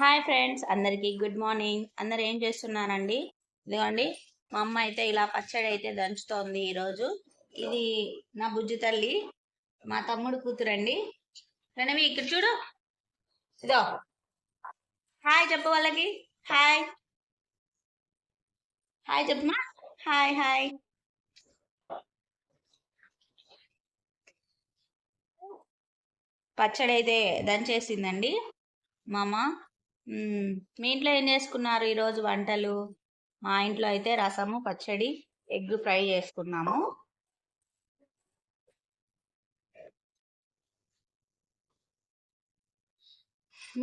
Hi friends అందరికీ good morning. అందరు ఏం చేస్తున్నారండి? ఇదిగోండి మా అమ్మ అయితే ఇలా పచ్చడి అయితే దంచుతోంది ఈరోజు. ఇది నా బుజ్జి తల్లి మా తమ్ముడు కూతురండి. ప్రణవి ఇక్కడ చూడు. ఇదో. హాయ్ చెప్పు వాళ్ళకి. హాయ్. హాయ్ చెప్పమా హాయ్ హాయ్. పచ్చడి అయితే దంచేసిందండి మా మీ ఇంట్లో ఏం చేసుకున్నారు ఈరోజు వంటలు? మా ఇంట్లో అయితే రసము పచ్చడి ఎగ్ ఫ్రై చేసుకున్నాము.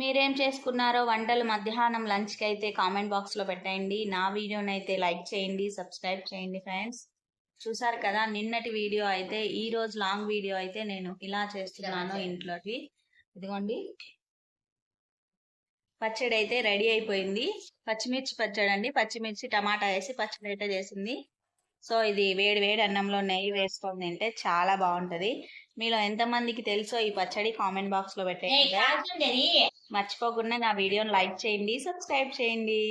మీరేం చేసుకున్నారో వంటలు మధ్యాహ్నం లంచ్కి అయితే కామెంట్ బాక్స్లో పెట్టండి నా వీడియోని అయితే లైక్ చేయండి సబ్స్క్రైబ్ చేయండి ఫ్రెండ్స్. చూసారు కదా నిన్నటి వీడియో అయితే ఈ రోజు లాంగ్ వీడియో అయితే నేను ఇలా చేస్తున్నాను ఇంట్లోకి. ఇదిగోండి. పచ్చడి అయితే రెడీ అయిపోయింది. పచ్చిమిర్చి పచ్చడి అండి. పచ్చిమిర్చి టమాటా వేసి పచ్చడి అయితే చేసింది. సో ఇది వేడి వేడి అన్నంలో నెయ్యి వేసుకొని తింటే చాలా బాగుంటది. మీలో ఎంతమందికి తెలుసో ఈ పచ్చడి కామెంట్ బాక్స్లో పెట్టండి మర్చిపోకుండా నా వీడియోని లైక్ చేయండి సబ్స్క్రైబ్ చేయండి.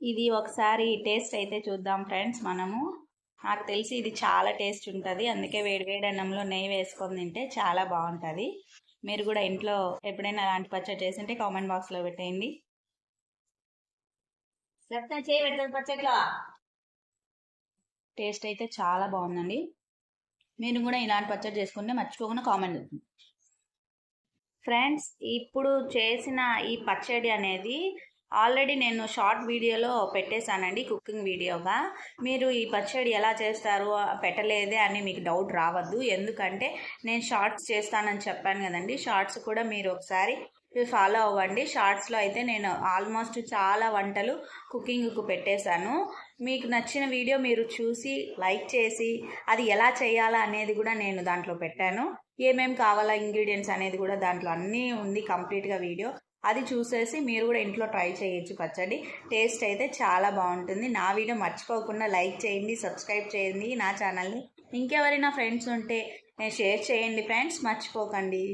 ఇది ఒకసారి టేస్ట్ అయితే చూద్దాం ఫ్రెండ్స్ మనము. నాకు తెలిసి ఇది చాలా టేస్ట్ ఉంటుంది. అందుకే వేడి వేడి అన్నంలో నెయ్యి వేసుకొని తింటే చాలా బాగుంటుంది. మీరు కూడా ఇంట్లో ఎప్పుడైనా అలాంటి పచ్చడి చేసింటే కామెంట్ బాక్స్లో పెట్టేయండి. చేయి పెట్టదు పచ్చట్లో. టేస్ట్ అయితే చాలా బాగుందండి. మీరు కూడా ఇలాంటి పచ్చడి చేసుకుంటే మర్చిపోకుండా కామెంట్ ఫ్రెండ్స్ ఇప్పుడు చేసిన ఈ పచ్చడి అనేది ఆల్రెడీ నేను షార్ట్ వీడియోలో పెట్టేశానండి కుకింగ్ వీడియోగా. మీరు ఈ పచ్చడి ఎలా చేస్తారు పెట్టలేదే అని మీకు డౌట్ రావద్దు. ఎందుకంటే నేను షార్ట్స్ చేస్తానని చెప్పాను కదండి షార్ట్స్ కూడా మీరు ఒకసారి ఫాలో అవ్వండి. షార్ట్స్లో అయితే నేను ఆల్మోస్ట్ చాలా వంటలు కుకింగ్కు పెట్టేశాను. మీకు నచ్చిన వీడియో మీరు చూసి లైక్ చేసి అది ఎలా చేయాలా అనేది కూడా నేను దాంట్లో పెట్టాను. ఏమేమి కావాలా ఇంగ్రీడియంట్స్ అనేది కూడా దాంట్లో అన్నీ ఉంది కంప్లీట్గా వీడియో. అది చూసేసి మీరు కూడా ఇంట్లో ట్రై చేయొచ్చు పచ్చడి. టేస్ట్ అయితే చాలా బాగుంటుంది. నా వీడియో మర్చిపోకుండా లైక్ చేయండి సబ్స్క్రైబ్ చేయండి నా ఛానల్ని. ఇంకెవరైనా ఫ్రెండ్స్ ఉంటే షేర్ చేయండి ఫ్రెండ్స్. మర్చిపోకండి.